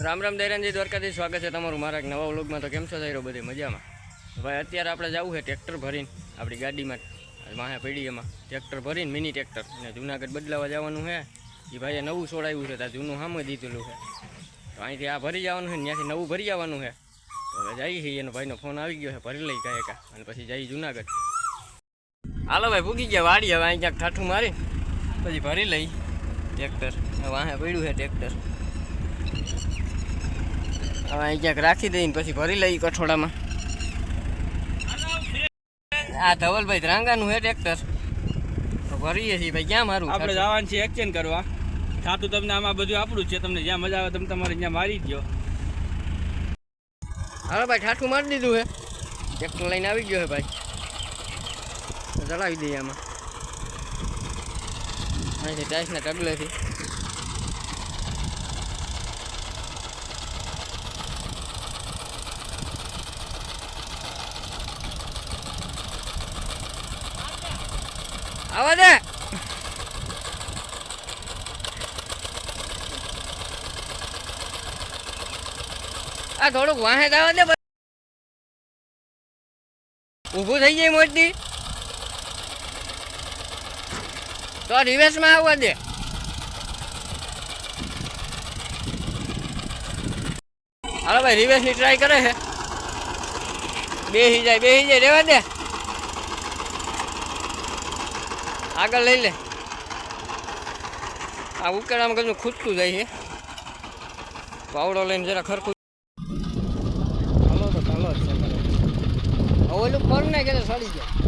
રામ રામ દૈરાનજી દ્વારકાથી સ્વાગત છે તમારું મારા એક નવા વ્લોગમાં. તો કેમ છો થઈ બધી મજામાં? ભાઈ, અત્યારે આપણે જવું છે ટ્રેક્ટર ભરીને, આપણી ગાડીમાં માહે પડી એમાં. ટ્રેક્ટર ભરીને, મિની ટ્રેક્ટર. અને જુનાગઢ બદલાવા જવાનું છે. એ ભાઈએ નવું છોડાવ્યું છે ત્યાં જૂનું સામે દીધેલું છે. તો અહીંથી આ ભરી જવાનું છે ત્યાંથી નવું ભરી જવાનું છે. તો હવે જઈએ છીએ, એનો ભાઈનો ફોન આવી ગયો છે, ભરી લઈ ગયા કા અને પછી જઈએ જુનાગઢ. હાલો ભાઈ, ભૂગી ગયા વાડી હવે અહીં ક્યાંક ઠાઠું મારી પછી ભરી લઈ ટ્રેક્ટર. વાહે પડ્યું છે ટ્રેક્ટર. હવે અહીં ક્યાંક રાખી દઈને પછી ભરી લઈ કઠોળામાં. આ ધવલભાઈ ધ્રાંગાનું હે ટ્રેક્ટર. તો ભરીએ છીએ ભાઈ ક્યાં મારું આપણે જવાનું છે એક્સચેન્જ કરવા. ખાતું તમને આમાં બધું આપણું છે. તમને જ્યાં મજા આવે તમે તમારે ત્યાં મારી દો. હાલો ભાઈ ઠાઠું મારી દીધું હે. ટ્રેક્ટર લઈને આવી ગયો હે ભાઈ. ચલાવી દઈએ આમાં. અહીંથી ટાઈસના ટગલેથી આવા દે આ થોડુંક વાહે દાવા દે ઊભું થઈ જાય મોટી તો રિવેશમાં આવવા દે હાલો ભાઈ રિવેશની ટ્રાય કરે છે. બેસી જાય બેસી જાય, રેવા દે. આગળ લઈ લે. આ ઉકેડામાં કશું ખૂટતું જાય છે. પાવડો લઈને જરા ખરખું. હાલો તો ચાલો જ છે. હવે ઓલું પર ને કે સડી જાય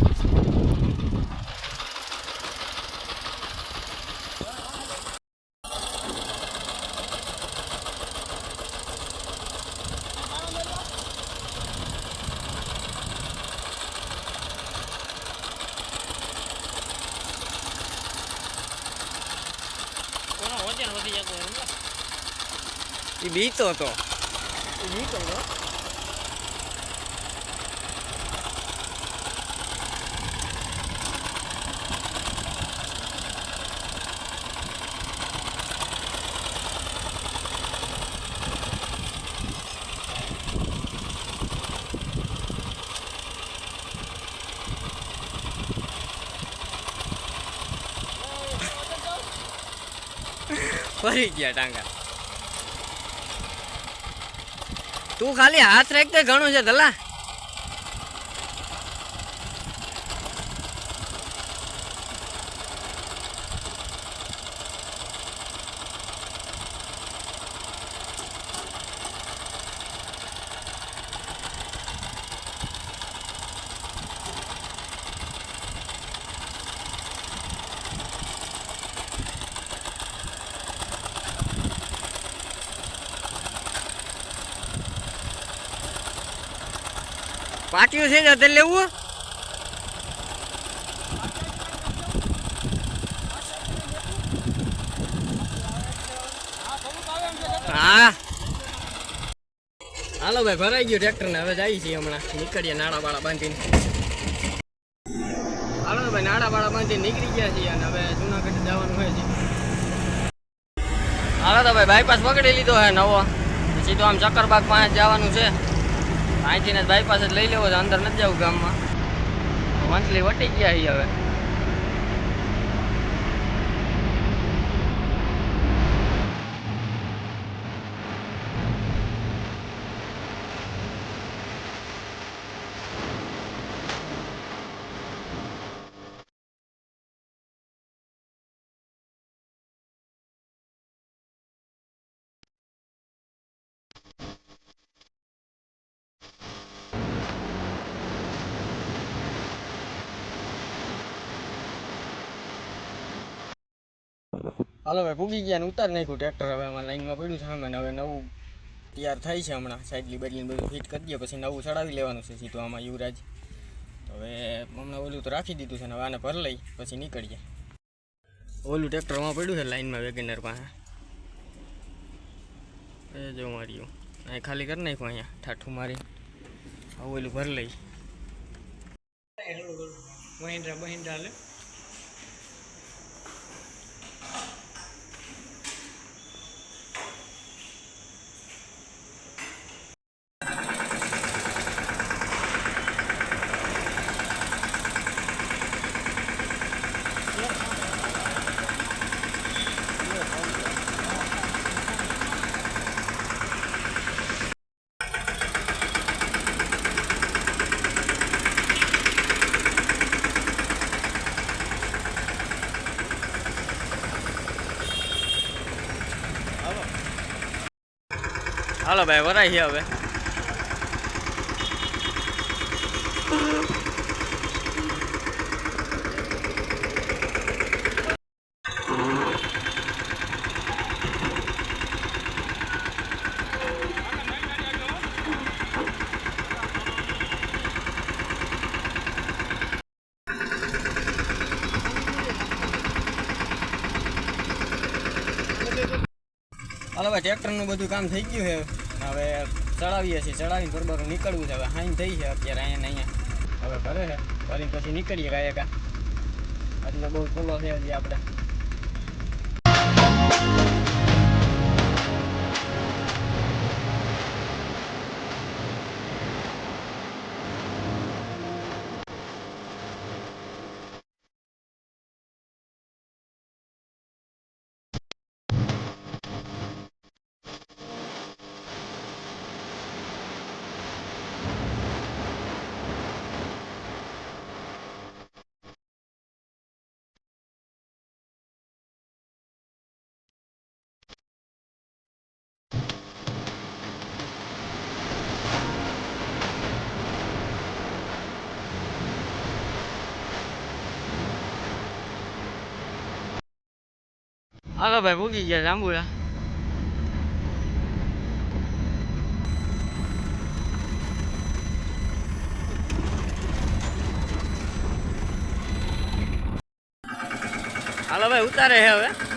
એ બીતો હતો. બીતો હતો? ફરી ગયા ટાંગા તું ખાલી હાથ રાખતે ઘણું છે ધલા. પાટિયું છે જતે લેવું હા. હાલો ભાઈ, ભરાઈ ગયું ટ્રેક્ટર ને હવે જઈએ છીએ હમણાં. નીકળીએ નાડા બાળા બાંધીને. હાલો ભાઈ નાડા બાળા બાંધીને નીકળી ગયા છીએ અને હવે જુનાગઢ જવાનું હોય છે. હાલો તો ભાઈ બાયપાસ પકડી લીધો હે નવો. સીધો આમ ચક્કરબાગ પાસે જવાનું છે. અહીંથી બાયપાસ જ લઈ લેવો તો અંદર નથી જવું ગામમાં. મંથલી વટી ગયા છીએ હવે. હાલો ભાઈ પૂગી ગયા ને ઉતાર નાખ્યું ટ્રેક્ટર હવે અમારે લાઈનમાં પડ્યું છે સામે હવે નવું તૈયાર થાય છે હમણાં. સાઈડલી બેડલી બધું ફિટ કરી દઈએ, પછી નવું ચડાવી લેવાનું છે સીધું આમાં યુવરાજ. તો હવે હમણાં ઓલું તો રાખી દીધું છે ને આને ભર લઈ, પછી નીકળીએ. ઓલું ટ્રેક્ટરમાં પડ્યું છે લાઈનમાં વેગનર પાસે એ જો માર્યું. અહીં ખાલી કરી નાખ્યું અહીંયા, ઠાઠું મારી. આવું ઓલું ભર લઈ. મહિન્દ્રા મહિન્દ્રા લે. હાલો ભાઈ વરાય છે હવે. હાલો ભાઈ ટ્રેક્ટરનું બધું કામ થઈ ગયું છે. હવે ચડાવીએ છીએ, ચડાવીને બરોબર નીકળવું છે. હવે હાઈન થઈ છે અત્યારે અહીંયા અહીંયા. હવે ભરે છે. ભરીને પછી નીકળીએ કાંઈ કા એટલે બહુ ખુલ્લો છે હજી આપણે. હાલો ભાઈ ભૂગી ગયા જાંબુડા હાલો ભાઈ ઉતારે છે હવે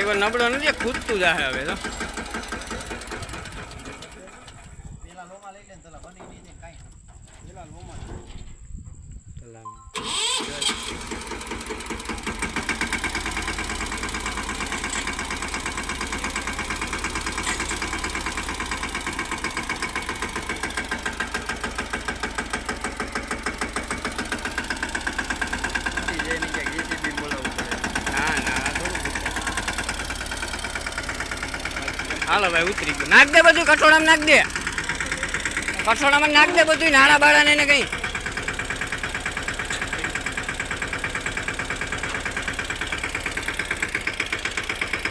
ડ્રાઈવર નબળો નથી ખૂદતું જાહે હવે તો ના ના આ થોડું હાલો ભાઈ, ઉતરી ગયું. નાખ દે બધું, કઠોળામાં નાખ દે. કઠોળામાં નાખ દે બધું નાણા બાળાને ને કઈ.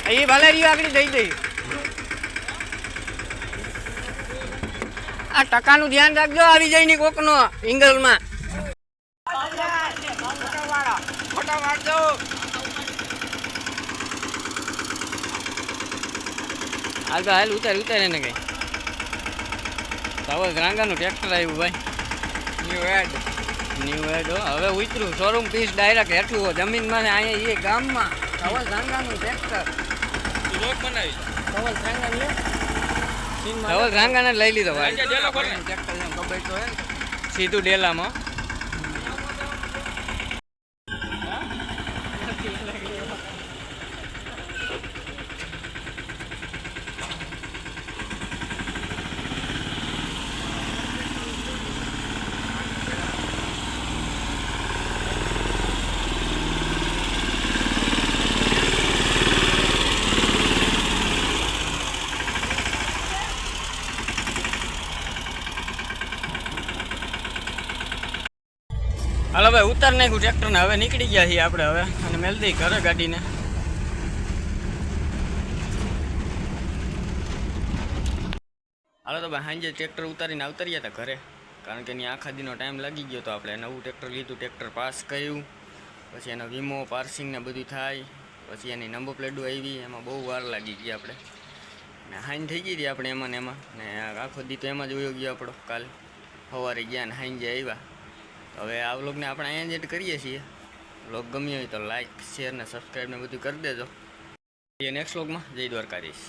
એ ભલે રહ્યું આગળ દઈ દઈ આ ટકાનું ધ્યાન રાખજો, આવી જાય ની કોકનો ઇંગલમાં હાલ તો હાલ ઉતાર ઉતારે ને કઈ. ધવલ રાંગાનું ટ્રેક્ટર આવ્યું ભાઈ. ન્યુ એડ ન્યુ એડ હવે ઉતર્યું શોરૂમ પીસ ડાયરેક્ટ હેઠું જમીનમાં ને અહીંયા એ ગામમાં. ધવલ રાંગાનું ટ્રેક્ટર લોક બનાવી ધવલ રાંગાનું ધવલ રાંગાને લઈ લીધો ભાઈ. ટ્રેક્ટર તો હે સીધું ડેલામાં. હાલો ભાઈ ઉતાર નાખ્યું ટ્રેક્ટરને હવે નીકળી ગયા છીએ આપણે હવે. અને મેલદી ઘરે ગાડીને. હાલો તો ભાઈ સાંજે ટ્રેક્ટર ઉતારીને આવતર્યા હતા ઘરે. કારણ કે એની આખા દીનો ટાઈમ લાગી ગયો તો આપણે નવું ટ્રેક્ટર લીધું ટ્રેક્ટર પાસ કર્યું. પછી એનો વીમો પાર્સિંગ ને બધું થાય. પછી એની નંબર પ્લેટો આવી, એમાં બહુ વાર લાગી ગઈ આપણે. ને હાઈન થઈ ગઈ હતી આપણે એમાં ને એમાં. ને આખો દી તો એમાં જ વયો ગયો આપણો કાલ. સવારે ગયા ને હાઈન જે આવ્યા. હવે આ વ્લોગને આપણે અહીંયા જ કરીએ છીએ. વ્લોગ ગમ્યો હોય તો લાઇક શેર ને સબસ્ક્રાઈબ ને બધું કરી દેજો. એ નેક્સ્ટ વ્લોગમાં. જય દ્વારકાધીશ.